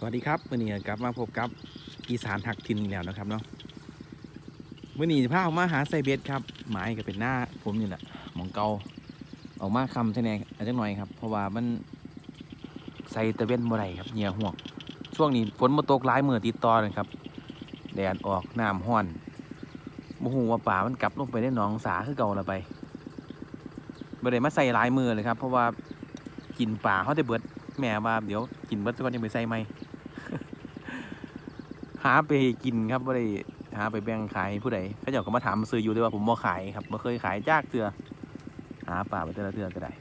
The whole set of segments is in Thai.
สวัสดีครับมื่อนี้กลับมาพบกับอีสานหักทินอีกแล้วนะครับเนาะมื่อนี้พาออกมาหาไซเบสครับหมายก็เป็นหน้าผมนี่แหละหมองเกาออกมาคำใช่ไหมอาจจะหน่อยครับเพราะว่ามันใส่ตะเวนบ่ไรครับเหงียห่วงช่วงนี้ฝนมาตกหลายมือติดต่อเลยครับแดดออกน้ำห้อนโมโหว่าป่ามันกลับลงไปได้หนองสาคือเก่าละไปบ่ได้มาใส่หลายมือเลยครับ เพราะว่ากินป่าเขาได้เบิดแม่ว่าเดี๋ยวกินเบิดก่อนยังไปใส่ไหม หาไปกินครับว่าได้หาไปแบ่งขายให้ผู้ใดเขาเจ้าก็มาถามมาซื้ออยู่ด้วยว่าผมบ่ขายครับบ่เคยขายจากเตือหาป่าไปแต่ละเตือก็ได้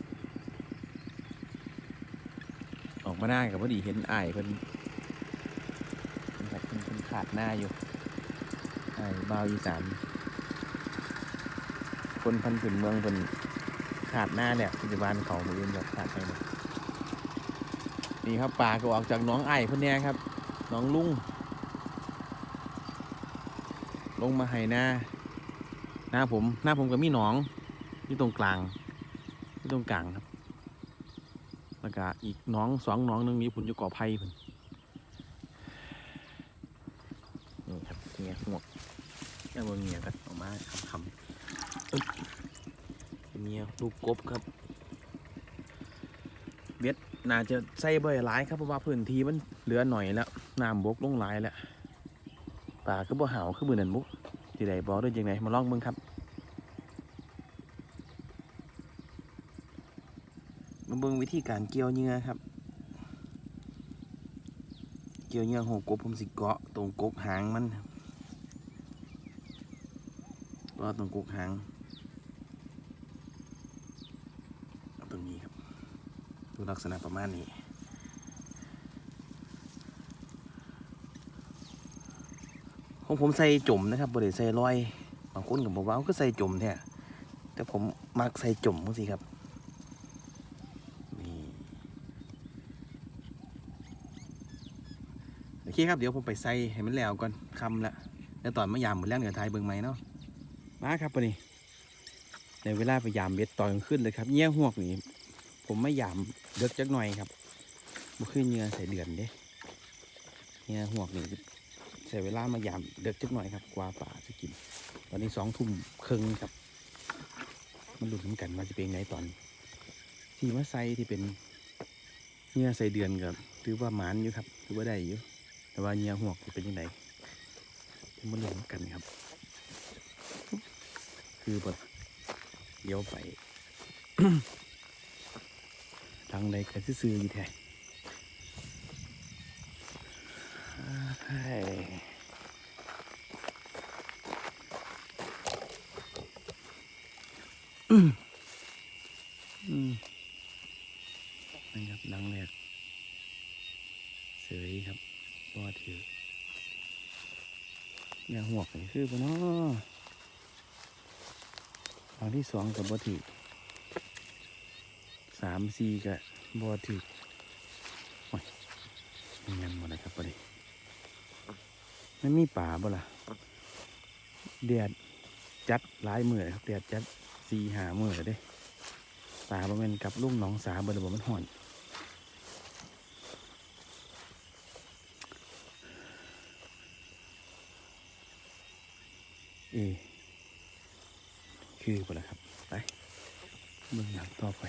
ออกมาหน้ากับพอดีเห็นไอ้ายเพิ่นเพิ่นครับเพิ่นขาดหน้าอยู่ไอ้บ่าวอีสานคนพันผืนเมืองเพิ่นขาดหน้าเนี่ยปัจจุบันเขามืออื่นแบบขาดไปหมดนี่ครับปลาก็ออกจากน้องไอ้พ่นแน่ครับ น้องลุง ลงมาให้หน้าหน้าผมหน้าผมก็มีหนองอยู่ตรงกลางอยู่ตรงกลางครับแล้วก็อีกหน้องสองหน้องหนึงนี้ผุนอยู่ก่อไผ่ผุนนี่ครับเงี้ยหมวกแค่บนเงี้ยก็ออกมาคำคำเงี้ยลูกกบครับน่าจะใส่บ่อยหลายครับเพราะว่าพื้นที่มันเหลือหน่อยแล้วน้ำบกลงหลายแล้ว ป่าก็บ่หาวคือมือนันบุกที่ใดบอกด้วยจังไงมาลองเบิ่งครับมาเบิ่งวิธีการเกี่ยวเหงื่อครับ เกี่ยวเหงื่อหกกบผมสิเกาะตรงกกหางมันก็ตรงกกหางตรงนี้ครับดูลักษณะประมาณนี้ ของผมใส่จุ่มนะครับบริใส่รอยบางคนก็บอกว่าก็ใส่จุ่มแท้แต่ผมมักใส่จุ่มมั้งสิครับนี่โอเคครับเดี๋ยวผมไปใส่ให้มันแล้วก่อนคำละแล้วตอนมายามเหมือนแรกเหนือไทยเบิ่งไหมเนาะมาครับปนี่ในเวลาไปยามเบ็ดตอนกลางคืนเลยครับเงี้ยหวกนี่ผมไม่ยามเด็กจักหน่อยครับบ่คือเงื่อใส่เดือนเด้เงื่อหวกนี่ ใส่เวลามายามเด็กจักหน่อยครับกว่าป่าจะกิน ตอนนี้สองทุ่มครึ่งครับ มันหลุดเหมือนกันมาจะเป็นไงตอน ที่มาใส่ที่เป็นเหงื่อใส่เดือนกับถือว่าหมานอยู่ครับถือว่าได้อยู่แต่ว่าเหงื่อหวกจะเป็นยังไงมันหลุดเหมือนกันครับ คือแบบเดี๋ยวไปทางใดก็ซื่ออยู่แท้ เฮ้ยอืมอืมนี่ครับดังแรกเสยครับบ่ถืออย่าหวกคือปะเนาะทางที่สองกับบ่ถือสามสี่ก็บบอถึกโอ้ยเงินหมดเลยครับพอดี มันมีป่าบ่ล่ะแดดจัดหลายมือเลยครับแดดจัดสี่หามือเลยเด้ป่าบ่แม่นกับลุงหนองสาบ่ได้บ่มันห่อนเอคือบ่ล่ะครับไปเมืองหลังต่อไป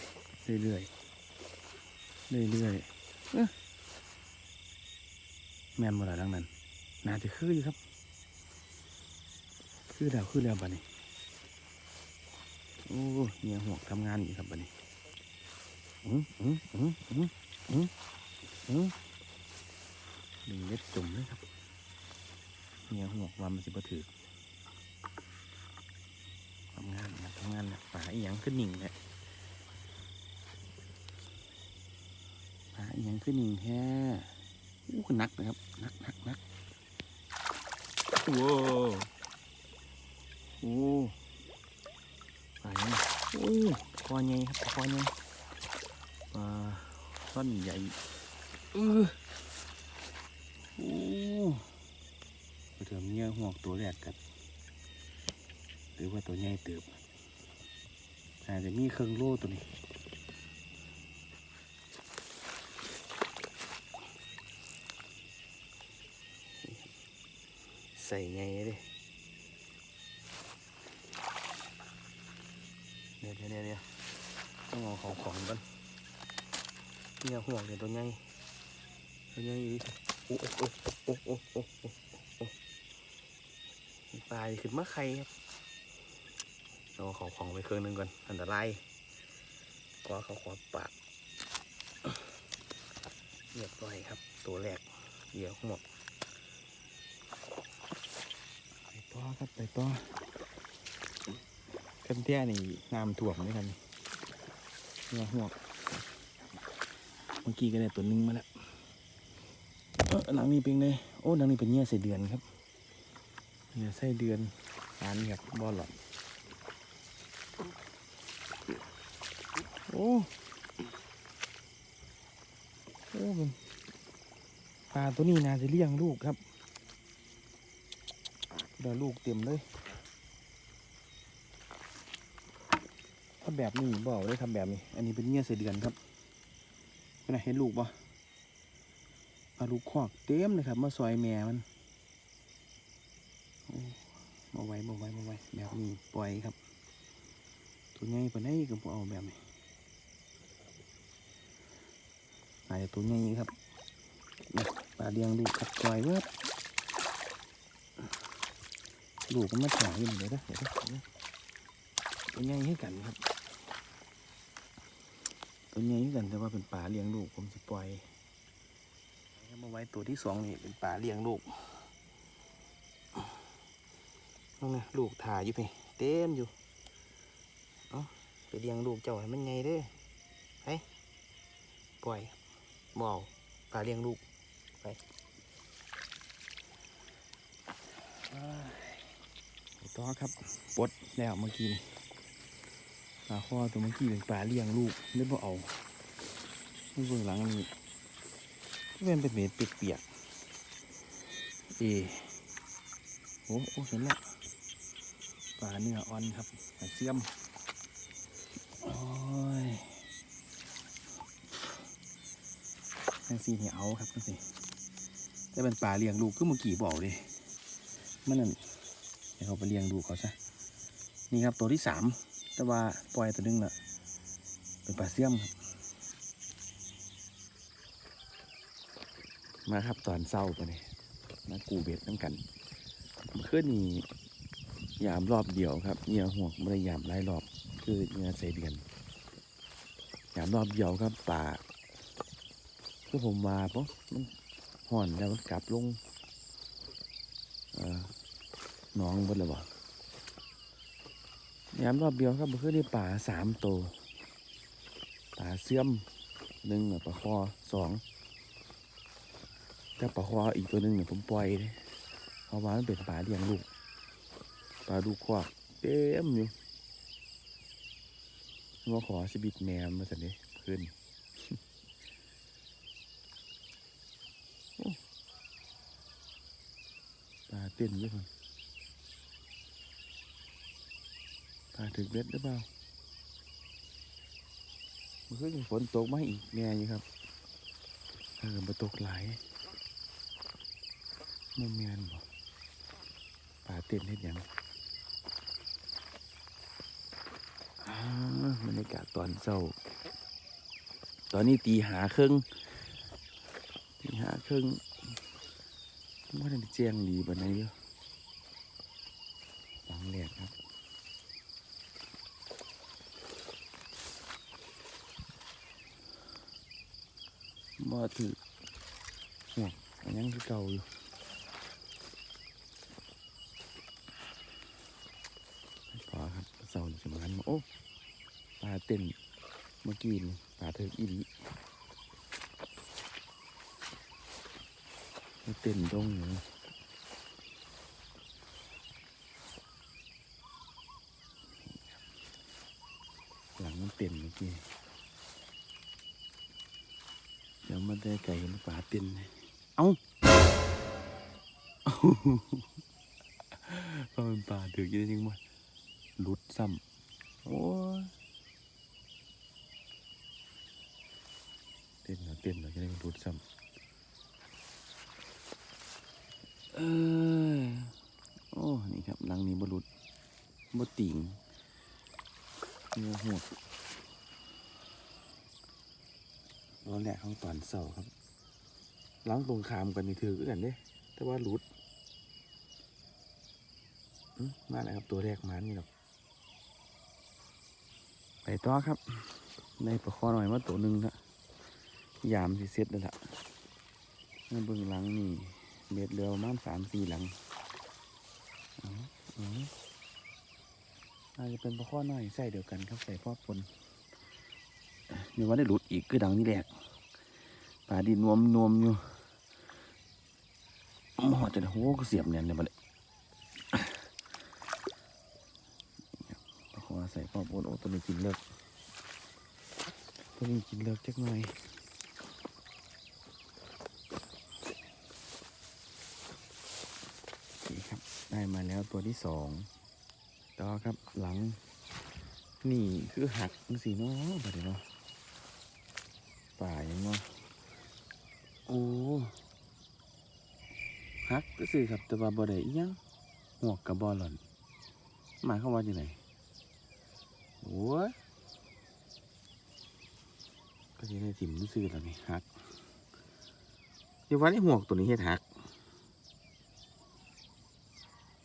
เรื่อยๆเรื่อยๆเอ๊ะแม่นบ่ล่ะดังนั้น น่าจะคืออยู่ครับ คือแล้วคือแล้วบัดนี้ โอ้เมียหวกทำงานอยู่ครับบัดนี้อืมอืมอืมอืมอืมอืมดึงเล็ดจุ่มเลยครับเมียหวกว่ามันสิบถือทำงานนะทำงานนะป่าอีหยังขึ้นหนิ่งแหละปลาอีหยังขึ้นหนึ่งแท้อู้ก็นักนะครับนักนักนัก โอ้โอ้ปลาเนี่ยโอ้คอใหญ่ครับคอใหญ่ปลาซ่อนใหญ่เออโอ้ไปเถอะเงี้ยหวกตัวแรกกันหรือว่าตัวใหญ่เติบอาจจะมีเครื่องโล่ตัวนี้ ใส่ไงดิเดี๋ยวเดี๋ยวเดี๋ยต้องเอาของของก่อนเนี่ยห่วงเดี๋ยวตัวใหญ่ตัวใหญ่อีกโอ้โอ้โอ้โอ้โอ้โอ้โอ้ตายขึ้นมาใครครับเอาของของไปเครื่องนึงก่อนอันตรายกว่าเขาขอปากเรียบร้อยครับ ตัวแรกเดี๋ยวหมด ต่อครับไปต่อกันเที่ยนี่น้ำท่วมเลยครันเนี่ยหวเมื่อกี้ก็ได้ตัวหนึงมาแล้วออหลังนี้เป็นไงโอ้หลังนี้เป็นเงี้ยใส่เดือนครับเนี่ยใส่เดือนร้านครับบอลหลอดโอ้โอ้เป็นปลาตัวนี้นาจะเลี้ยงลูกครับ เดี๋ยวลูกเต็มเลยถ้าแบบนี้บอกเลยทำแบบนี้ อันนี้เป็นเงี้ยเสือเดือนครับเป็นไงเห็นลูกปะอาลูกคอกเต็มเลยครับ มาซอยแม่มันมาไว้มาไว้มาไว้แบบนี้ปล่อยครับ ตัวใหญ่ปานนี้ก็บ่เอาแบบนี้อาจจะตัวใหญ่ครับปลาเลี้ยงลูกครับปล่อยเวิร์ ลูกมันมาแข็งยู่เดี๋ยนะเดี๋ยวนะเดี๋ยวนะตัวใหญ่ให้กันครับตัวใหญ่ให้กันแต่ว่าเป็นป่าเลี้ยงลูกผมจะปล่อยมาไว้ตัวที่สองนี่เป็นป่าเลี้ยงลูกนั่นนะลูกถ่ายอยู่ไปเต็มอยู่เอาไปเลี้ยงลูกเจ้าให้มันไงเด้อไปปล่อยบเอาป่าเลี้ยงลูกไป ต่อครับปดแล้วเมื่อกี้นี่ปลาข้อตัวเมื่อกี้เป็นปลาเลี้ยงลูกไม่บ่เอาไม่เบื้องหลังนี่เป็นเป็นเม็ดเปียกๆเอโอ้โอ้เห็นแล้วปลาเนื้ออ่อนครับปลาเสื่อมโอ้ยนั่นสิเนี่ยเอาครับนั่นสิแต่เป็นปลาเลี้ยงลูกก็เมื่อกี้บอกเลยมันนั่น เดี๋ยวเขาไปเลี้ยงดูเขาซะนี่ครับตัวที่สามแต่ว่าปล่อยตัวหนึงน่ะเป็นปลาเสี่ยมครับมาครับตอนเศร้าไปเลยมากูเบ็ดน้ำกันขึ้นนี่ยามรอบเดียวครับเหยื่อห่วงไม่ได้ยามหลายรอบคือเหยื่อใส่เดือนยามรอบเดียวครับป่าคือผมมาปุ๊บมันห่อนแล้วมันกลับลง เออ น้องบดเลยบ่ยามรอบเดียวครับคือได้ป่าสามตัวป่าเสื่อมหนึ่งอะปลาคอสองแต่ปลาคออีกตัวหนึ่งเนี่ยผมปล่อยเลยเพราะว่ามันเป็นป่าเลี้ยงลูกป่าลูกควักเต็มอยู่มาขอสบิดแนมมาสันนี้ขึ้นโอ้ปลาเต้นเยอะคน พาถึงเบ็ดหรือเปล่ามันก็ยังฝนตกมาอีกแน่อยู่ครับถ้าเกิดมาตกหลายโมเมนบอกป่าเต้นเฮ็ดหยังอ่าบรรยากาศตอนเช้า ตอนนี้ตีหาครึ่งตีหาครึ่งว่าได้แจ้งดีบันไดเยอะหลังแรกครับ บ่ถือห่วงอันยังคือเก่าอยู่ไม่พอครับเสาร์สำคัญโอ้ปลาเต้นเมื่อกี้นี่ปลาเถิกอีดีมาเต้นตรงอยู่นะหลังมันเต้นเมื่อกี้ ยวมาได้ไก่เห็นป่าเต้นเอาเพราะมันป่าถือกินจริงมั้ยลุดซ้ำโอ้เต้นหนะเต้นหนะจะได้ลุดซ้ำเออโอ้นี่ครับลังนี้บรุดบติงเนื้อหัว อนแรกของตอนเสาครับล้างตรงขามกันนี่ถือกันเด้แต่ว่าหลุดมาแล้วครับตัวแรกมานี่หรอกไปต่อครับในประคอหน่อยมาตัวหนึ่งละยามสิเซ็ตแล้วละในเบื้องหลังนี่เบ็ดเรือประมาณสามสี่หลังอาเอาอาจจะเป็นประคอหน่อยใส่เดียวกันครับใส่พ่อปน นี่ว่าได้หลุดอีกคือดังนี่แหลกป่าดินนวมนวมอยู่หมอจะโหก็เสียบเนี่ยเลยมาเลยประคอใส่พ่อปนโอ้ตัวนี้กินเลิกตัวนี้กินเลิกจักหน่อยโอเครับ ได้มาแล้วตัวที่สองต่อครับหลัง นี่คือหักสีเนาะบัดนี้เนาะ ป่ายังเนาโอ้หักก็สิครับแต่ว่าบ่ได้ยังหวกกับบอหล่อนหมายความว่าจังไงโอ้ยก็จะได้ถิ่มซื้อแล้วนี่หักเดี๋ยววันนี้หวกตัวนี้เฮ็ดหัก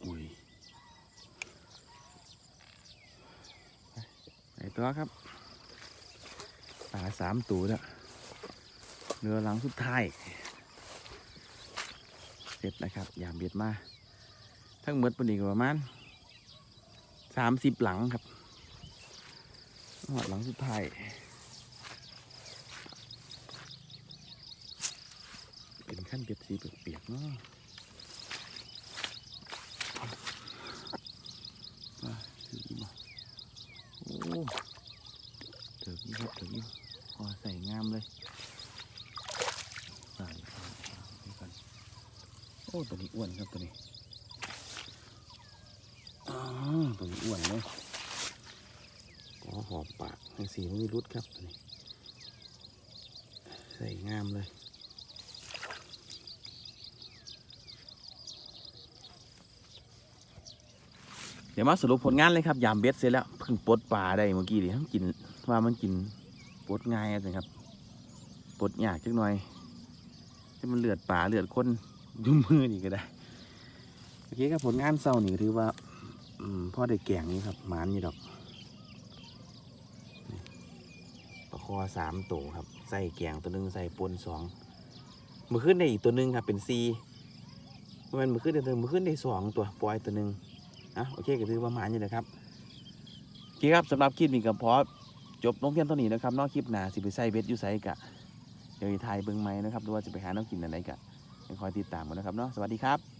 อุ้ยไปตัวครับปลาสามตัวแล้ว เรือหลังสุดท้ายเสร็จนะครับ ยามเบียดมา ทั้งหมดปนีกประมาณสามสิบหลังครับหอดหลังสุดท้ายเป็นขั้นเบ็ดสีเปียกๆเนาะมาถือมาโอ้ถือยี่ครับถือยี่พอใส่งามเลยใส่ใส่ใส่ไปก่อนโอ้ตัวนี้อ้วนครับตัวนี้อ๋อตัวนี้อ้วนเลยอ๋อหอมปากให้สีมันไม่รุดครับตัวนี้ใส่งามเลยเดี๋ยวมาสรุปผลงานเลยครับ ยามเบ็ดเสร็จแล้วเพิ่งปลดปลาได้เมื่อกี้ดิทั้งกินว่ามันกินปลดง่ายนะครับปลดยากจักหน่อยที่มันเลือดป่าเลือดคน ยุ่มือนี่ก็ได้โอเคครับผลงานเศร้านี่ก็ถือว่าพ่อได้แกงนี่ครับหมานนี่ดอกนี่ปลาคอสามตัวครับใส่แกงตัวหนึ่งใส่ปนสองมือขึ้นได้อีกตัวหนึ่งครับเป็นซีมันมือขึ้นได้ตัวมือขึ้นได้สองตัวปล่อยตัวหนึ่งอะโอเคก็ถือประมาณนี้แหละครับโอเคครับสำหรับคลิปนี้ก็พอจบลงเพียงเท่านี้นะครับนอกคลิปหนาสิไปใส่เบ็ดอยู่ไสกะเดี๋ยวอีไทยเบิ่งไหมนะครับหรือว่าจะไปหาน้องกินอะไรกะยัง คอยติดตามกันนะครับเนาะสวัสดีครับ